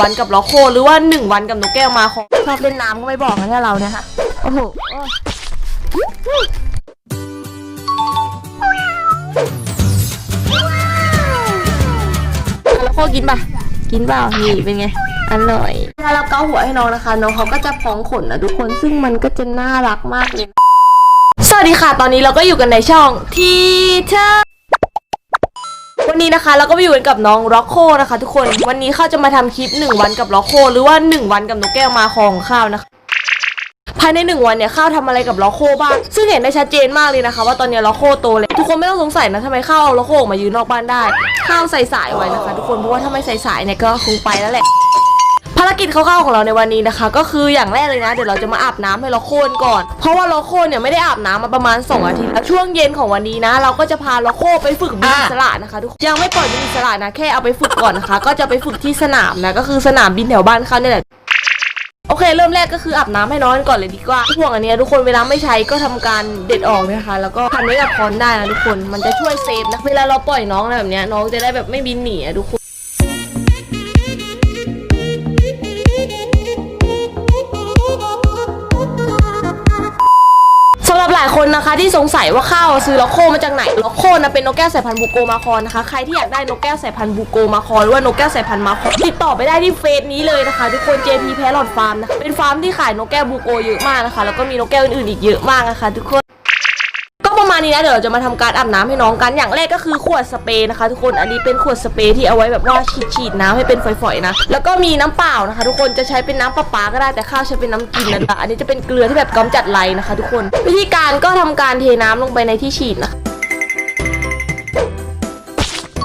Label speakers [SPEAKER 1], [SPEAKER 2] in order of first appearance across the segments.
[SPEAKER 1] วันกับล็อกโคหรือว่า 1 วันกับนกแก้วมาของชอบเล่นน้ำก็ไม่บอกนะเนี่ยเราเนี่ยค่ะโอ้โหโล็อกโคกินปะกินเปล่านี่เป็นไง อร่อยถ้าเราเกาหัวให้น้องนะคะน้องเขาก็จะพองขนนะทุกคนซึ่งมันก็จะน่ารักมากเลย สวัสดีค่ะตอนนี้เราก็อยู่กันในช่องทีเธอ วันนี้นะคะเราก็มาอยู่กันกับน้องร็อกโคนะคะ ทุกคนวันนี้ข้าจะมาทำคลิป 1 วันกับร็อกโคหรือว่า 1 วันกับนกแก้วมาคองข้าวนะคะ ภายใน 1 วันเนี่ยข้าวทำอะไรกับล็อกโคบ้างซึ่งเห็นได้ชัดเจนมากเลยนะคะ ว่าตอนนี้ล็อกโคโตเลยทุกคนไม่ต้องสงสัยนะทำไมข้าวเอาล็อกโคออกมายืนนอกบ้านได้ ข้าวใส่สายไว้นะคะ ทุกคนเพราะว่าถ้าไม่ใส่สายเนี่ยก็คงไปแล้วแหละารกิจคร่าวๆของเราในวันนี้นะคะ ก็คืออย่างแรกเลยนะเดี๋ยวเราจะมาอาบน้ำให้ล็อกโคนก่อน เพราะว่าล็อกโคนเนี่ยไม่ได้อาบน้ำมาประมาณ 2 อาทิตย์แล้วช่วงเย็นของวันนี้นะ เราก็จะพาล็อกโคไปฝึกบินอิสระนะคะทุกคนยังไม่ปล่อยบินอิสระนะแค่เอาไปฝึกก่อนนะคะ ก็จะไปฝึกที่สนามนะก็คือสนามบินแถวบ้านเขาเนี่ยแหละโอเคเริ่มแรกก็คืออาบน้ำให้น้องก่อนเลยดีกว่าห่วงอันเนี้ยทุกคนเวลาไม่ใช้ก็ทำการเด็ดออกนะคะ แล้วก็พันไว้กับคอนได้นะทุกคนมันจะช่วยเซฟนะเวลาเราปล่อยน้องอะไรแบบเนี้ยน้องจะได้แบบไม่บินหนีอะทุกคนายคนนะคะที่สงสัยว่าข้าวซื้อล็อกโคมาจากไหนล็อกโคนะเป็นนกแก้วสายพันธุ์บูโกมาคอนนะคะใครที่อยากได้นกแก้วสายพันธุ์บูโกมาคอนหรือว่านกแก้วสายพันธุ์มาคอนติดต่อไปได้ที่เฟซนี้เลยนะคะ ทุกคน JP แพรอดฟาร์มนะเป็นฟาร์มที่ขายนกแก้วบูโกเยอะมากนะคะ แล้วก็มีนกแก้วอื่นๆอีกเยอะมากนะคะ ทุกคน นี้นะเดี๋ยวเราจะมาทำการอาบน้ำให้น้องกันอย่างแรกก็คือขวดสเปรย์นะคะทุกคนอันนี้เป็นขวดสเปรย์ที่เอาไว้แบบว่าฉีดฉีดน้ำให้เป็นฝอยๆนะแล้วก็มีน้ำเปล่านะคะ ทุกคนจะใช้เป็นน้ำประปาก็ได้แต่ข้าวใช้เป็นน้ำกินนะคะอันนี้จะเป็นเกลือที่แบบกำจัดไรนะคะ ทุกคน วิธีการก็ทำการเทน้ำลงไปในที่ฉีดนะ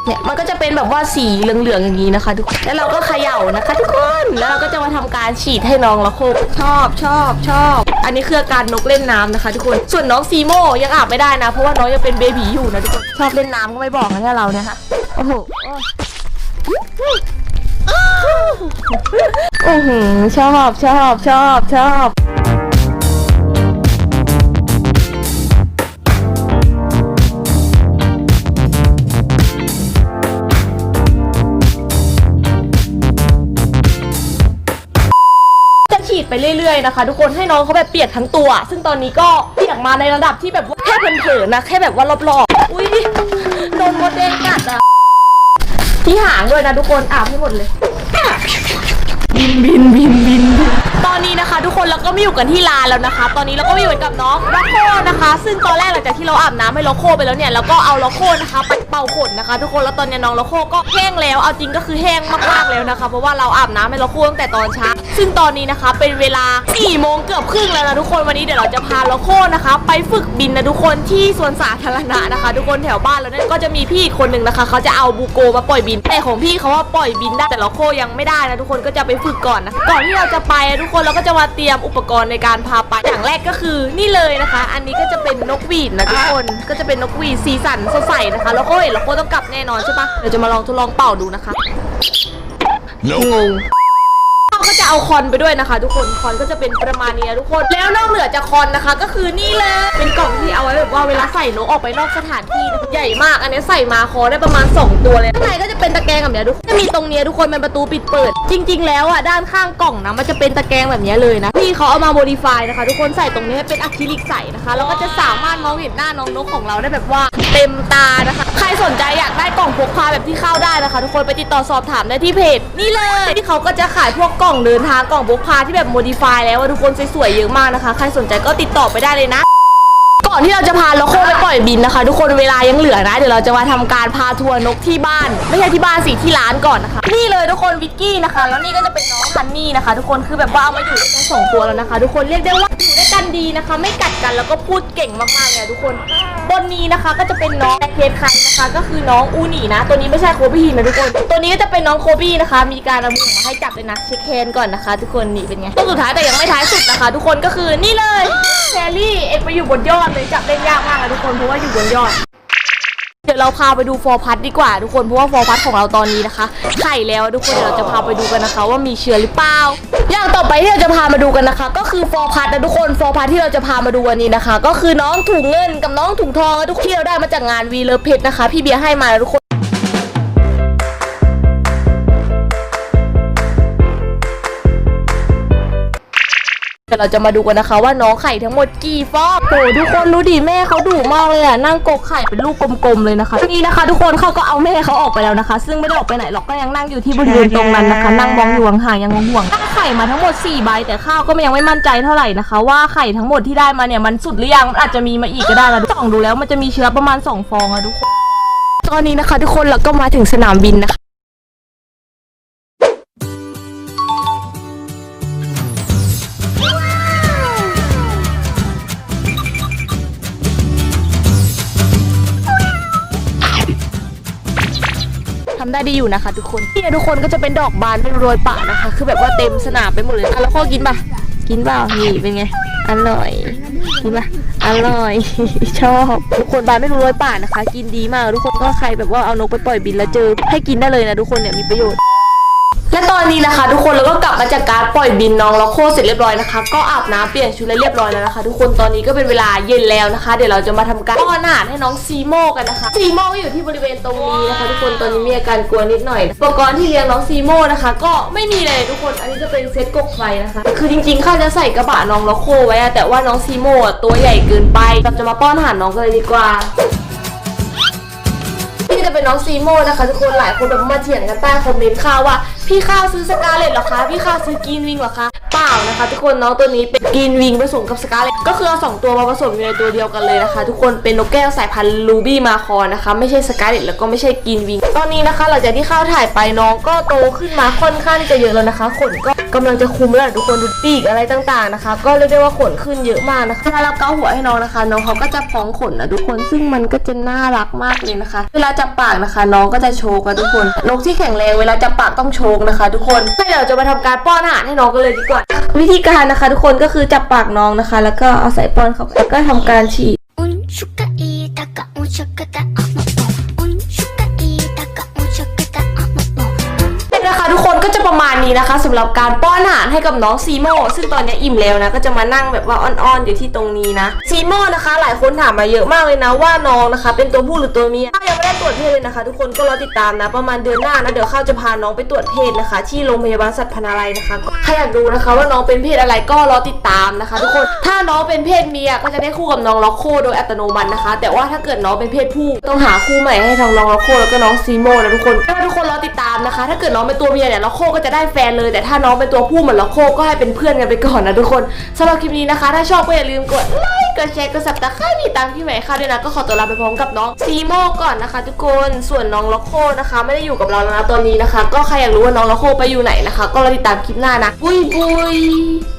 [SPEAKER 1] เนี่ยมันก็จะเป็นแบบว่าสีเหลืองๆอย่างนี้นะคะ ทุกคนแล้วเราก็เขย่านะคะ ทุกคนแล้วเราก็จะมาทำการฉีดให้น้องละโคกชอบชอบชอบ อันนี้คืออาการนกเล่นน้ำนะคะ ทุกคน ส่วนน้องซีโมยังอาบไม่ได้นะ เพราะว่าน้องยังเป็นเบบีอยู่นะทุกคน ชอบเล่นน้ำก็ไม่บอกนะเนี่ยเราเนี่ยค่ะโอ้โห โอ้โหชอบชอบชอบชอบ เรื่อยนะคะ ทุกคนให้น้องเขาแบบเปียกทั้งตัว ซึ่งตอนนี้ก็เปียกมาในระดับที่แบบว่าแค่เผินๆนะแค่แบบว่ารอบๆอุ้ยโดนมดแดงกัดอะที่หางด้วยนะทุกคนอาบให้หมดเลย บินบินบินบิน ตอนนี้นะคะทุกคนเราก็ไม่อยู่กันที่ลานแล้วนะคะ ตอนนี้เราก็มาอยู่กันกับน้องล็อกโคนะคะ ซึ่งตอนแรกหลังจากที่เราอาบน้ำให้ล็อกโคไปแล้วเนี่ยเราก็เอาล็อกโคนะคะไปเป่าขนนะคะ ทุกคนแล้วตอนนี้น้องล็อกโคก็แห้งแล้วเอาจริงก็คือแห้งมากๆแล้วนะคะ เพราะว่าเราอาบน้ำให้ล็อกโคตั้งแต่ตอนเช้าซึ่งตอนนี้นะคะเป็นเวลา4โมงเกือบครึ่งแล้วนะทุกคนวันนี้เดี๋ยวเราจะพาล็อกโคนะคะ ไปฝึกบินนะทุกคนที่สวนสาธารณะนะคะ ทุกคนแถวบ้านเราเนี่ยก็จะมีพี่คนหนึ่งนะคะเขาจะเอาบูโกมาปล่อยบินแต่ของพี่เขาว่าปล่อยบินได้แต่ล็อกโคยังไม่ได้นะทุกคนก็จะไปฝึกก่อนนะก่อนที่เราจะไปอะทุกคนเราก็จะมาเตรียมอุปกรณ์ในการพาไปอย่างแรกก็คือนี่เลยนะคะ อันนี้ก็จะเป็นนกหวีดนะทุกคนก็จะเป็นนกหวีดสีสันสดใสนะคะ แล้วก็เห็นล็อกโคต้องกลับแน่นอนใช่ปะเดี๋ยวจะมาลองทดลองเป่าดูนะคะ งง เอาคอนไปด้วยนะคะ ทุกคนคอนก็จะเป็นประมาณนี้นะทุกคน แล้วนอกเหนือจากคอนนะคะ ก็คือนี่เลยเป็นกล่องที่เอาไว้แบบว่าเวลาใส่นกออกไปนอกสถานที่ใหญ่มาก อันนี้ใส่มาคอได้ประมาณ 2 ตัวเลยข้างในก็จะเป็นตะแกรงแบบนี้ทุกคนจะมีตรงนี้ทุกคนเป็นประตูปิดเปิด จริง ๆ แล้วอะด้านข้างกล่องนะมันจะเป็นตะแกรงแบบนี้เลยนะพี่เขาเอามาโมดิฟายนะคะ ทุกคนใส่ตรงนี้ให้เป็นอะคริลิกใสนะคะแล้วก็จะสามารถมองเห็นหน้าน้องนกของเราได้แบบว่า เต็มตานะคะ ใครสนใจอยากได้กล่องพกพาแบบที่เข้าได้นะคะ ทุกคนไปติดต่อสอบถามได้ที่เพจนี่เลยที่เขาก็จะขายพวกกล่องเดินทางกล่องพกพาที่แบบโมดิฟายแล้วอะทุกคนสวยๆเยอะมากนะคะ ใครสนใจก็ติดต่อไปได้เลยนะก่อนที่เราจะพาล็อกโคไปปล่อยบินนะคะ ทุกคนเวลายังเหลือนะ เดี๋ยวเราจะมาทำการพาทัวร์นกที่บ้าน ไม่ใช่ที่บ้านสิที่ร้านก่อนนะคะ นี่เลยทุกคนวิกกี้นะคะ แล้วนี่ก็จะเป็นน้องฮันนี่นะคะ ทุกคนคือแบบว่าเอามาอยู่ด้วยกันสองตัวแล้วนะคะ ทุกคนเรียกได้ว่าอยู่ด้วยกันดีนะคะ ไม่กัดกันแล้วก็พูดเก่งมากๆเลยอะทุกคน บนนี้นะคะก็จะเป็นน้องเคสใครนะคะ ก็คือน้องอูนี่นะ ตัวนี้ไม่ใช่โคบี้นะทุกคน ตัวนี้ก็จะเป็นน้องโคบี้นะคะ มีการเอามือมาให้จับเลยนะเช็คแฮนก่อนนะคะ ทุกคนนี่เป็นไงตัวสุดท้ายแต่ยังไม่ท้ายสุดนะคะ ทุกคนก็คือนี่เลยแชรี่เอ็กไปอยู่บนยอดเลยจับเล่นยากมากอะทุกคนเพราะว่าอยู่บนยอด เราพาไปดูฟอร์พัทดีกว่าทุกคนเพราะว่าฟอร์พัทของเราตอนนี้นะคะ ไข่แล้วทุกคนเดี๋ยวเราจะพาไปดูกันนะคะ ว่ามีเชื้อหรือเปล่าอย่างต่อไปที่เราจะพามาดูกันนะคะ ก็คือฟอร์พัทนะทุกคนฟอร์พัทที่เราจะพามาดูวันนี้นะคะ ก็คือน้องถุงเงินกับน้องถุงทองทุกที่เราได้มาจากงานวีเลอเพชรนะคะ พี่เบียร์ให้มาทุกคน ยวเราจะมาดูกันนะคะ ว่าน้องไข่ทั้งหมดกี่ฟองโอ้ทุกคนรู้ดิแม่เขาดุมากเลยอะนั่งกกไข่เป็นลูกกลมๆเลยนะคะทีนี้นะคะ ทุกคนเขาก็เอาแม่เขาออกไปแล้วนะคะ ซึ่งไม่ได้ออกไปไหนหรอกก็ยังนั่งอยู่ที่บริเวณตรงนั้นนะคะ นั่งมองอยู่ห่างๆยังห่วงๆได้ไข่มาทั้งหมด4ใบแต่ข้าวก็ยังไม่มั่นใจเท่าไหร่นะคะ ว่าไข่ทั้งหมดที่ได้มาเนี่ยมันสุดหรือยังมันอาจจะมีมาอีกก็ได้นะส่องดูแล้วมันจะมีเชื้อประมาณสองฟองอะทุกคนตอนนี้นะคะ ทุกคนเราก็มาถึงสนามบินนะคะ ได้ดีอยู่นะคะทุกคนเนี่ยทุกคนก็จะเป็นดอกบานเป็นโรยป่านะคะ คือแบบว่าเต็มสนามไปหมดเลยอะแล้วพ่อกินปะกินเปล่านี่เป็นไง อร่อยกินปะอร่อย ชอบทุกคนบานไม่รู้โรยป่านะคะ กินดีมากทุกคนก็ใครแบบว่าเอานกไปปล่อยบินแล้วเจอ ให้กินได้เลยนะทุกคนเนี่ยมีประโยชน์ และตอนนี้นะคะ ทุกคนเราก็กลับมาจากการปล่อยบินน้องล็อกโคเสร็จเรียบร้อยนะคะ ก็อาบน้ำเปลี่ยนชุดแล้วเรียบร้อยแล้วนะคะ ทุกคนตอนนี้ก็เป็นเวลาเย็นแล้วนะคะ เดี๋ยวเราจะมาทำการป้อนอาหารให้น้องซีโมกันนะคะซีโมก็อยู่ที่บริเวณตรงนี้นะคะ ทุกคนตอนนี้มีอาการกลัวนิดหน่อยอุปกรณ์ที่เลี้ยงน้องซีโมนะคะ ก็ไม่มีเลยทุกคนอันนี้จะเป็นเซตกกไฟนะคะ คือจริงๆข้าจะใส่กระบะน้องล็อกโคไว้แต่ว่าน้องซีโมตัวใหญ่เกินไปเราจะมาป้อนอาหารน้องกันเลยดีกว่า จะเป็นน้องซีโมนะคะทุกคนหลายคนแบบมาเถียงกันใต้คอมเมนต์ข้าวว่า พี่ข้าวซื้อสกาเลตหรอคะ พี่ข้าวซื้อกีนวิงหรอคะ ปล่านะคะ ทุกคนน้องตัวนี้เป็นกีนวิงผสมกับสกาเลตก็คือเอาสองตัวมาผสมอยู่ในตัวเดียวกันเลยนะคะ ทุกคนเป็นนกแก้วสายพันธุ์ลูบี้มาคอนะคะไม่ใช่สกาเลตแล้วก็ไม่ใช่กีนวิง ตอนนี้นะคะ หลังจากที่ข้าวถ่ายไปน้องก็โตขึ้นมาค่อนข้างที่จะเยอะแล้วนะคะขนก็กำลังจะคุมแล้วทุกคนดูปีกอะไรต่างๆนะคะ ก็เรียกได้ว่าขนขึ้นเยอะมากนะคะเวลาเราเกาหัวให้น้องนะคะ น้องเขาก็จะพองขนนะทุกคนซึ่งมันก็จะน่ารักมากเลยนะคะ เวลาจับปากนะคะ น้องก็จะโชกนะทุกคนนกที่แข็งแรงเวลาจับปากต้องโชกนะคะ ทุกคนเดี๋ยวเราจะมาทำการป้อนอาหารให้น้องกันเลยดีกว่าวิธีการนะคะ ทุกคนก็คือจับปากน้องนะคะ แล้วก็เอาใส่ป้อนเข้าไปแล้วก็ทำการฉีด ประมาณนี้นะคะสำหรับการป้อนอาหารให้กับน้องซีโมซึ่งตอนนี้อิ่มแล้วนะ ก็จะมานั่งแบบว่าอ่อนๆอยู่ที่ตรงนี้นะซีโมนะคะ หลายคนถามมาเยอะมากเลยนะว่าน้องนะคะ เป็นตัวผู้หรือตัวเมียข้ายังไม่ได้ตรวจเพศเลยนะคะ ทุกคนก็รอติดตามนะ ประมาณเดือนหน้านะเดี๋ยวข้าวจะพาน้องไปตรวจเพศนะคะ ที่โรงพยาบาลสัตว์พนาลัยนะคะใครอยากดูนะคะว่าน้องเป็นเพศอะไรก็รอติดตามนะคะ ทุกคนถ้าน้องเป็นเพศเมียก็จะได้คู่กับน้องล็อกโคโดยอัตโนมัตินะคะ แต่ว่าถ้าเกิดน้องเป็นเพศผู้ต้องหาคู่ใหม่ให้ทางน้องล็อกโคแล้วก็น้องซีโมนะทุกคนก็ทุกคนรอติดตามนะคะ ถ้าเกิดน้องเป็นตัวเมียเนี่ยล็อกโคก็จะได้แฟนเลย แต่ถ้าน้องเป็นตัวผู้เหมือนล็อกโคก็ให้เป็นเพื่อนกันไปก่อนนะทุกคนสำหรับคลิปนี้นะคะ ถ้าชอบก็อย่าลืมกดไลค์กดแชร์กดซับสไครต์ติดตามพี่ใหม่ค่ะด้วยนะก็ขอตัวลาไปพร้อมกับน้องซีโมก่อนนะคะ ทุกคนส่วนน้องล็อกโคนะคะ ไม่ได้อยู่กับเราแล้วนะตอนนี้นะคะ ก็ใครอยากรู้ว่าน้องล็อกโคไปอยู่ไหนนะคะ ก็รอติดตามคลิปหน้านะบุยบุย